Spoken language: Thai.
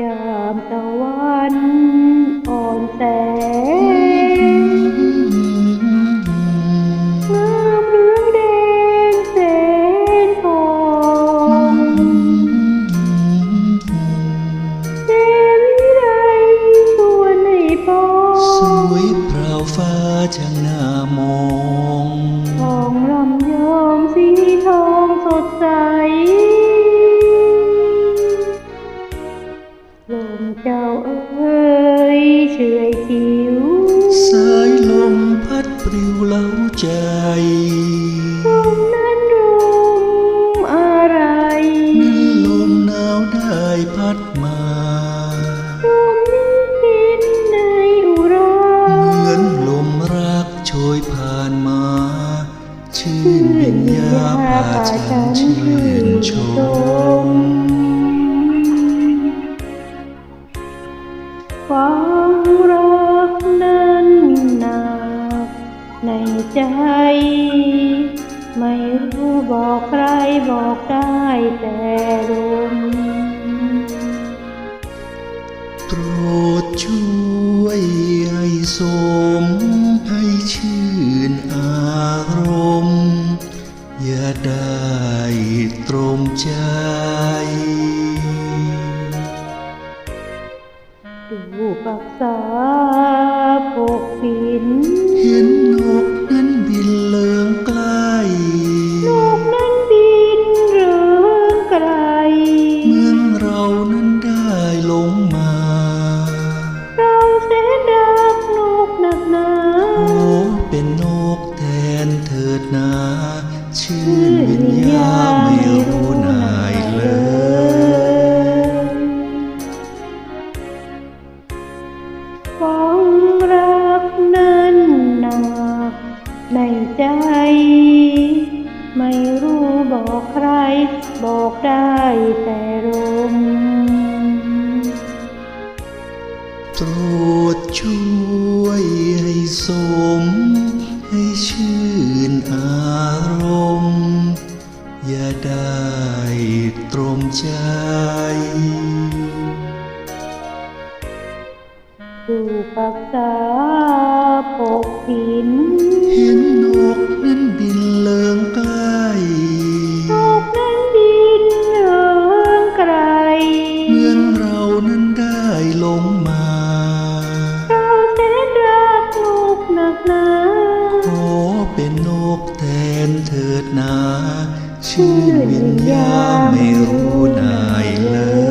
ยามตะวันอ่อนแสง ปลิวเล้าใจลมนั้นลมอะไรนั้นลมหนาวได้พัดมาลมนี้กินในอุราเหมือนลมรักโชยผ่านมา ชื่นวิญญาพาฉันชื่นชมความรั ใจ ไม่รู้บอกใครบอกได้แต่ลมโปรดช่วยให้สมให้ชื่นอารมณ์ อย่าได้ตรมใจ ชื่นวิญญาไม่รู้นายเลยความรักนั้นหนักในใจ ไม่รู้บอกใคร บอกได้แต่ลมโปรดช่วยให้สมให้ชื่นอ ตรมใจดูปักษาปกหิน เห็นนกนั้นบินเลิงใกล้นกนั้นบินเรื่องไกลเมืองเรานั้นได้ลงมาเราแสนรักนกหนักหนา ขอเป็นนกแทนเถิดนา ชื่อวิญญาไม่รู้นายเลย